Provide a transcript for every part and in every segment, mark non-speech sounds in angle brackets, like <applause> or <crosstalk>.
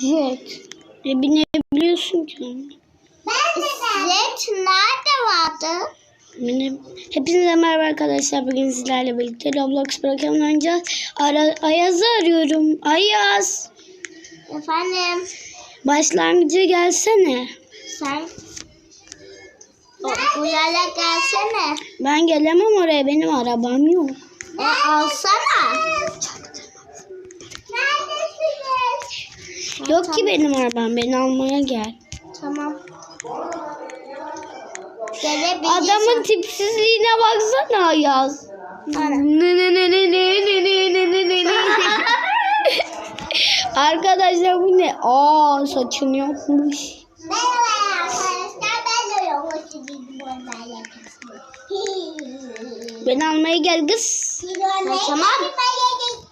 Jet. E binebiliyorsun ki. Jet nerede vardı? Bine... Hepinize merhaba arkadaşlar. Bugün sizlerle birlikte Roblox Broken oynayacağız. Ara... Ayaz'ı arıyorum. Ayaz. Efendim Başlangıca gelsene. sen o, buraya gelsene. Ben gelemem oraya. Benim arabam yok. E alsana. Yok ki benim arabam. Beni almaya gel. Tamam. Adamın tipsizliğine baksana Ayaz. Ne ne ne ne ne ne ne ne ne ne ne. Arkadaşlar bu ne? Aa saçım yokmuş. Ben almaya gel kız. Tamam. Arkadaşlar.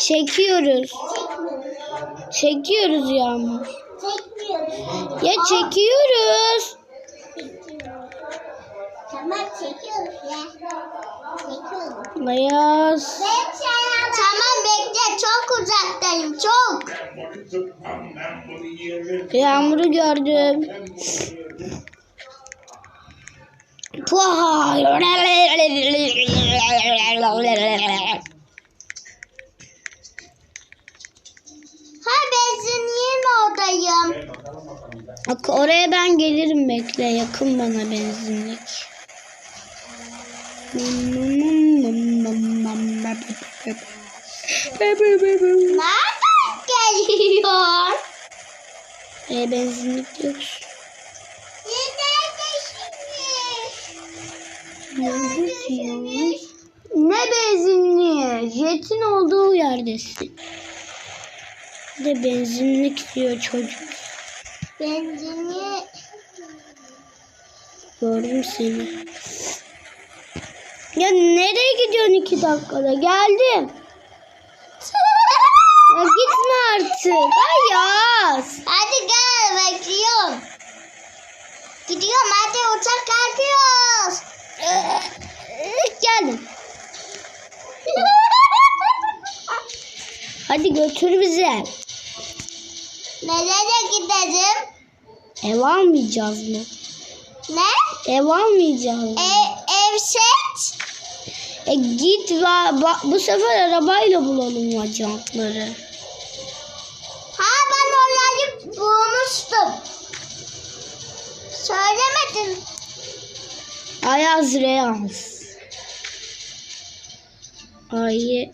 Çekiyoruz. Çekiyoruz Yağmur. Çekmiyoruz. Ya çekiyoruz. Tamam çekiyoruz ya. Çekiyoruz. Ayaz. Tamam bekle çok uzaktayım çok. Yağmur'u gördüm. Vay. Benzinliğin oradayım. Bak oraya ben gelirim bekle. Yakın bana benzinlik. Nereden geliyor? E benzinlik yok. Ne benzinliği? Jetin olduğu yerdesin. De benzinlik diyor çocuk. Benzinliği Gördüm seni. Ya nereye gidiyorsun iki dakikada? Geldim. Ya gitme artık. Ayaz. Hadi gel bekliyorum. Gidiyorum hadi uçak kalkıyoruz. Geldim. Hadi götür bizi. Nereye gidelim? Ev almayacağız mı? Ne? Ev almayacağız mı? E, ev set. E git ve bak bu sefer arabayla bulalım vacantları. Ha ben orayı bulmuştum. Söylemedin. Ayaz Reals. Ay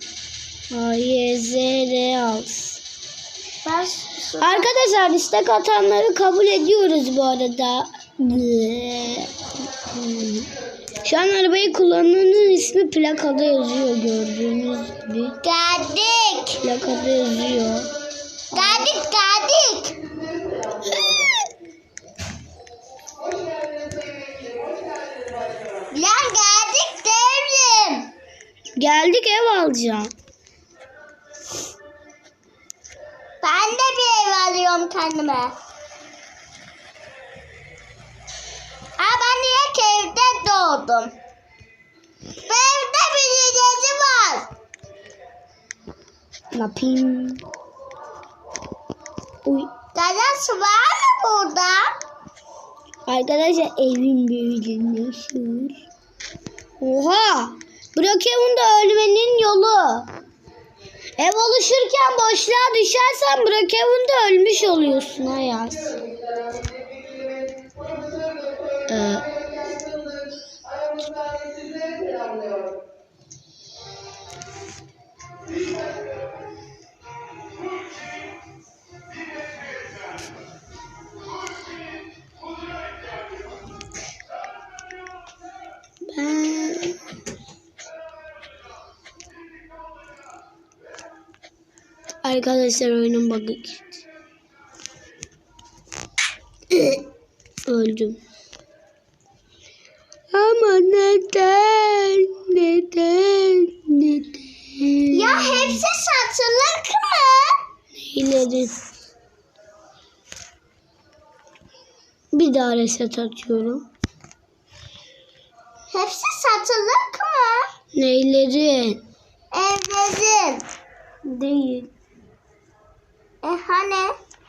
Ayaz Reals. Ben Arkadaşlar istek atanları kabul ediyoruz bu arada. Şu an arabayı kullananın ismi plakada yazıyor gördüğünüz gibi. geldik. Plakada yazıyor. Geldik geldik. Lan geldik devrim. Geldik ev alacağım. Ben de bir ev alıyorum kendime. Aa ben niye ki evde doğdum? Bu evde bir gece var. Ne yapayım? Uy. Galas var mı burada? Arkadaşlar evin böyle nasıl? Oha! Brokeman'da ölmenin yolu. Ev oluşurken boşluğa düşersen Brokeman'da ölmüş oluyorsun Ayaz. Arkadaşlar oyunun bug'ı gitti. Öldüm. Ama neden? Neden? Neden? Ya hepsi satılık mı? İleri. Bir daha reset atıyorum. Hepsi satılık mı? Neyleri? Evdesin. Değil.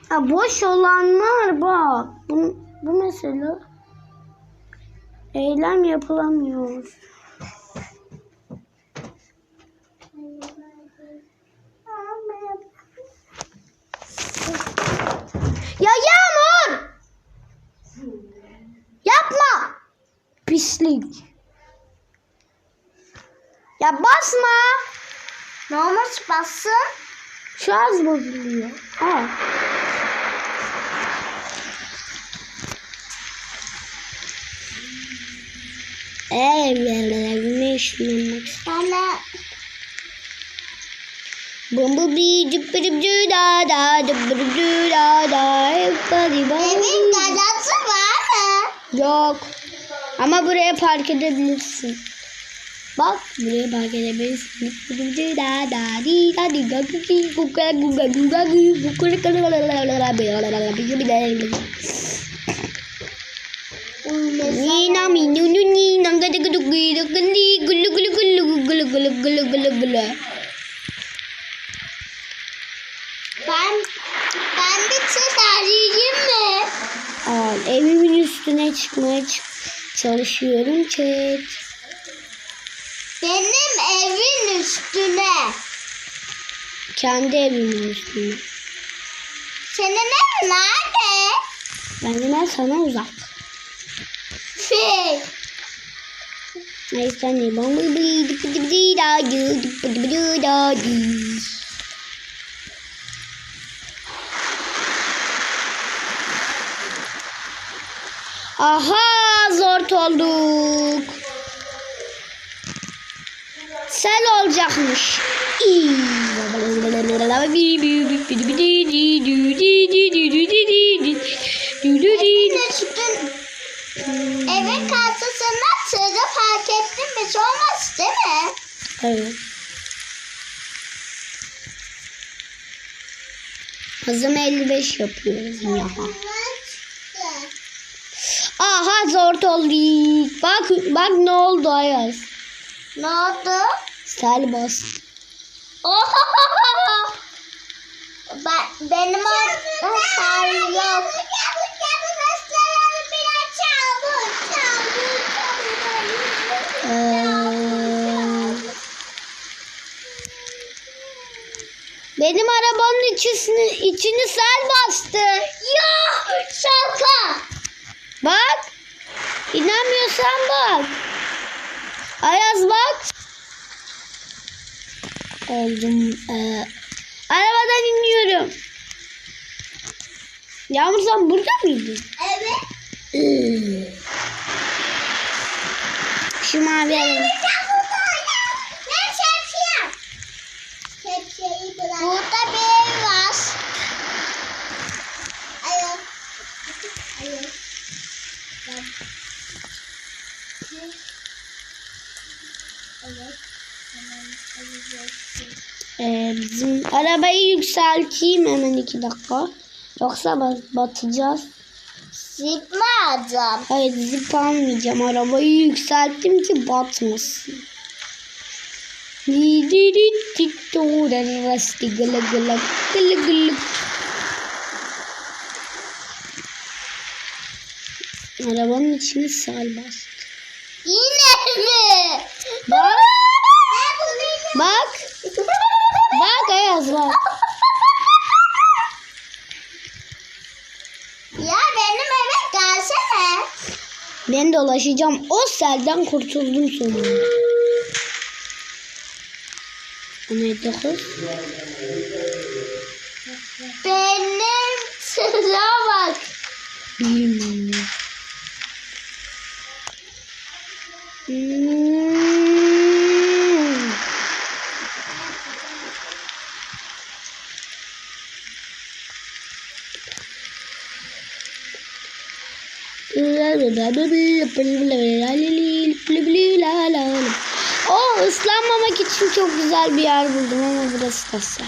Ha, boş olanlar bak. Bu, bu mesela eylem yapılamıyor. Ya Yağmur! Yapma! Pislik. Ya basma. Ne olmuş bassın? Şarj bozuluyor. Ha. Evet, ne işlemek Bana Bumblebee, düppürüpdü da da, düppürüpdü da da, everybody evin garajı var mı? Yok. Ama buraya park edebilirsin. Bak buraya park edebilirsin. Düppürüpdü da da, di da di ga gu gi, gu ga gu ga gu ga gu, gu ga gu ga gu ga gu ga gu ga. Nina mi nu nu ni nang ga ga gu gu gu gu li gulu gulu gulu gulu gulu gulu gulu gulu. Ben ben bir çift arayayım mı? Al evimin üstüne çıkmaya çalışıyorum chat. Benim evin üstüne. Kendi evimin üstüne. Senin ev nerede? Benden sana uzak köpek. Neyse ne bambu bidi bidi bidi da bidi bidi da Aha zor olduk. Sel olacakmış. Çıktın. Evin karşısında tırı park ettin mi? Olmaz değil mi? Evet. Hızım 55 yapıyoruz ya. Aha zor olduk. Bak bak ne oldu Ayaz. Ne oldu? Sel bastı. Ohohoho! Ben, benim orada sar yok. Benim arabanın içini, içini sel bastı. Ya şaka. Bak. İnanmıyorsan bak. Ayaz bak. Oldum. Ee, arabadan iniyorum. Yağmur sen burada mıydın? Evet. Şu mavi araba. Burada bir ev var. Ayol. Ayol. Evet. Ee, bizim arabayı yükselteyim hemen iki dakika. Yoksa bat- batacağız. Alacağım? Hayır zip almayacağım. Arabayı yükselttim ki batmasın. Di di di di do da rasti gılı gılı gılı gılı. Arabanın içine sel bastı. Yine mi? Bak. Bak. Bak Ayaz bak. Ya benim eve gelsene. Ben dolaşacağım. O selden kurtuldum sonunda. Bu neydi kız? Benim <laughs> sıra bak. Bilmiyorum. O ıslanmamak için çok güzel bir yer buldum ama burası nasıl?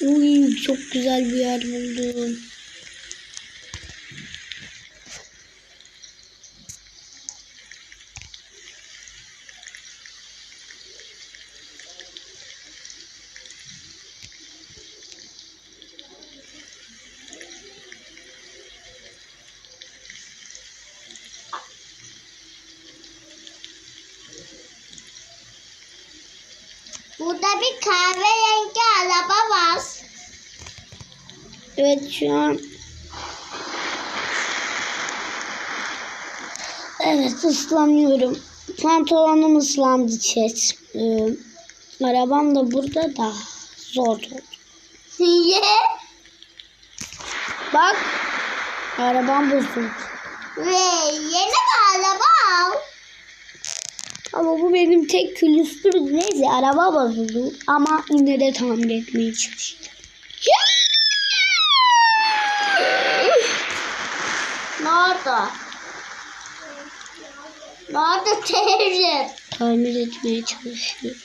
Uy çok güzel bir yer buldum. Evet şu an Evet ıslanıyorum. Pantolonum ıslandı chat. Ee, arabam da burada da zor. Niye? Bak arabam bozuldu. Ve yeni bir araba. Ama bu benim tek külüstür. Neyse araba bozuldu. Ama yine de tamir etmeye çalışacağım. Ne oldu? Ne oldu teyze? Tamir etmeye çalışıyorum.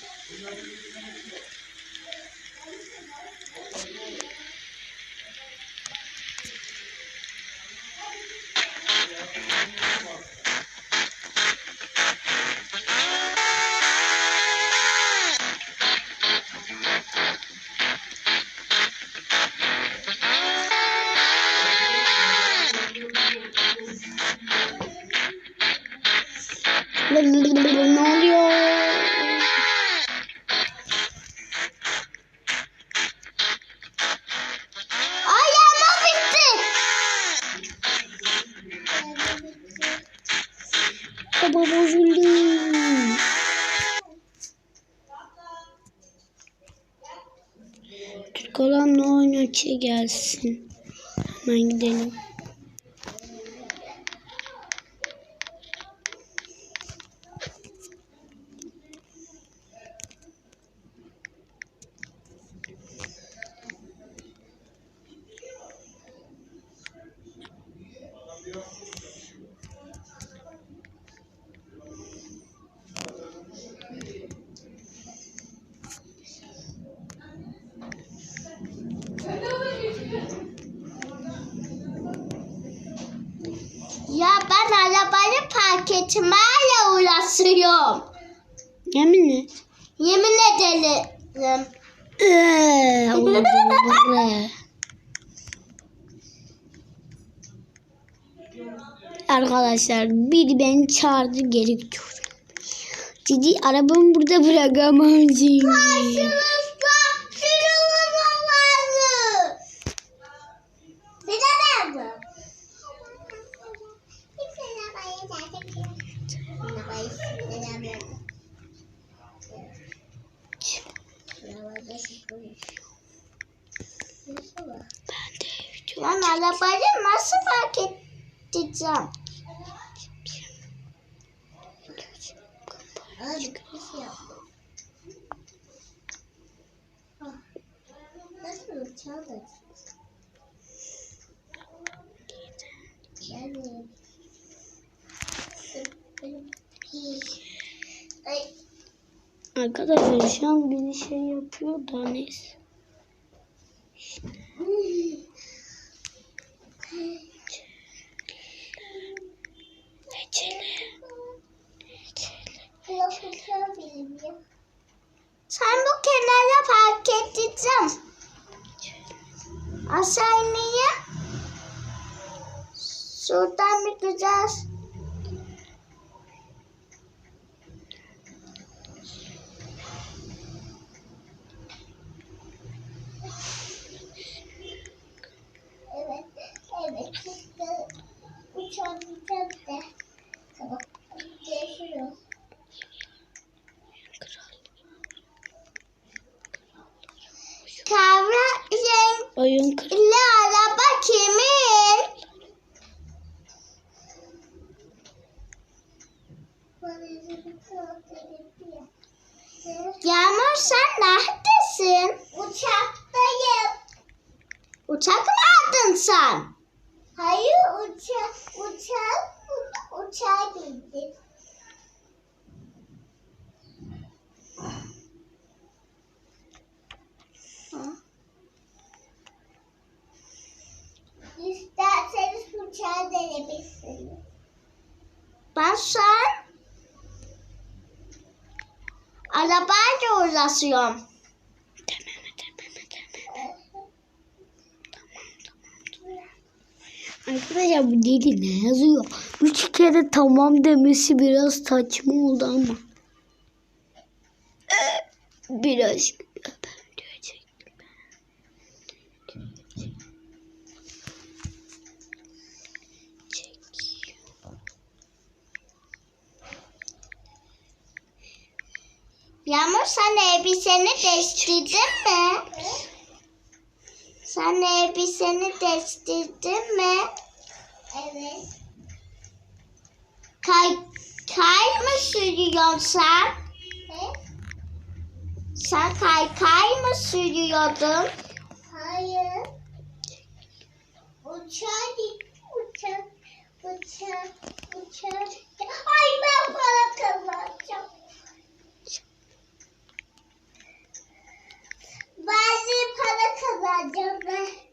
Türk olanla oynatça gelsin. Hemen gidelim. Ya ben etmeyle uğraşıyorum. Yemin et. Yemin ederim. Arkadaşlar biri beni çağırdı geri gidiyorum. Dedi arabamı burada bırakamam şimdi. Karşınızda sürücü vardı. Bir de nerede? Kimse arabayı zaten Arabayı sürülemedi. Arabada sürüyor. Nasıl var? Ben de video Lan arabayı nasıl park edeceğim? Şey. Ah, Nasıl da Yani. Ay, Arkadaşlar şu an bir şey yapıyor da neyse. Sen bu kenara park edeceğim. Aşağı inmeye. Şuradan bir güzel. Evet, evet. Uçan de. Tamam. Görüşürüz. Kahve renkli Oyun kır. araba kimin? Yağmur sen neredesin? Uçaktayım. Uçak mı aldın sen? Basar. Arabayla uğraşıyorum. Tamam, tamam, tamam, tamam, tamam, Arkadaşlar bu deli ne yazıyor? Üç kere tamam demesi biraz saçma oldu ama. Biraz. Yağmur sen elbiseni değiştirdin mi? Sen elbiseni değiştirdin mi? Evet. Kay, kay mı sürüyorsun sen? Sen kay kay mı sürüyordun? Hayır. Uçak uçak uçak uçak. Ay ben para kazanacağım. De para kazanacağım ben.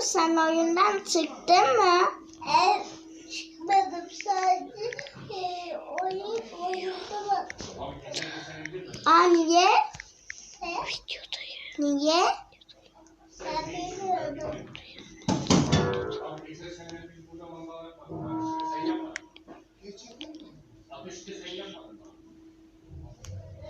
Yağmur sen oyundan çıktın mı? Evet çıkmadım sadece e, oyun oyunda bak. Aa niye? Niye? Ben bilmiyorum.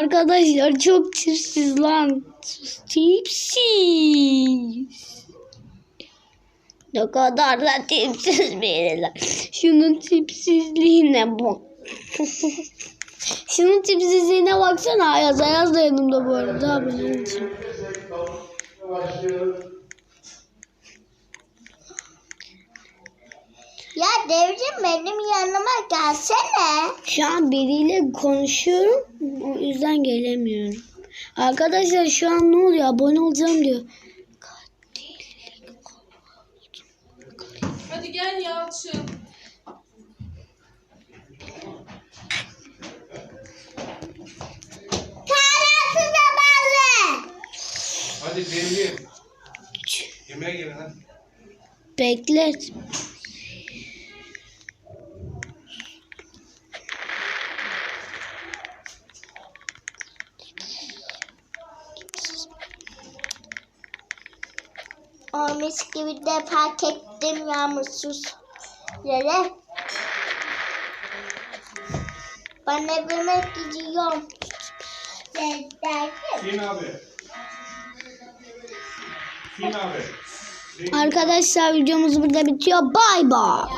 Arkadaşlar çok tipsiz lan. Tipsiz. Ne kadar da tipsiz biriler. Şunun tipsizliğine bak. Şunun tipsizliğine baksana. Ayaz Ayaz da yanımda bu arada. Olacağım. Ya devrim benim yanıma gelsene. Şu an biriyle konuşuyorum. O yüzden gelemiyorum. Arkadaşlar şu an ne oluyor? Abone olacağım diyor. Hadi gel Yalçın. Kahvaltı zamanı. Hadi devrim. Yemeğe gelin hadi. Beklet. O mis gibi de fark ettim yağmursuz yere. Ben evime gidiyorum. Fin abi. Fin abi. Arkadaşlar videomuz burada bitiyor. Bay bay.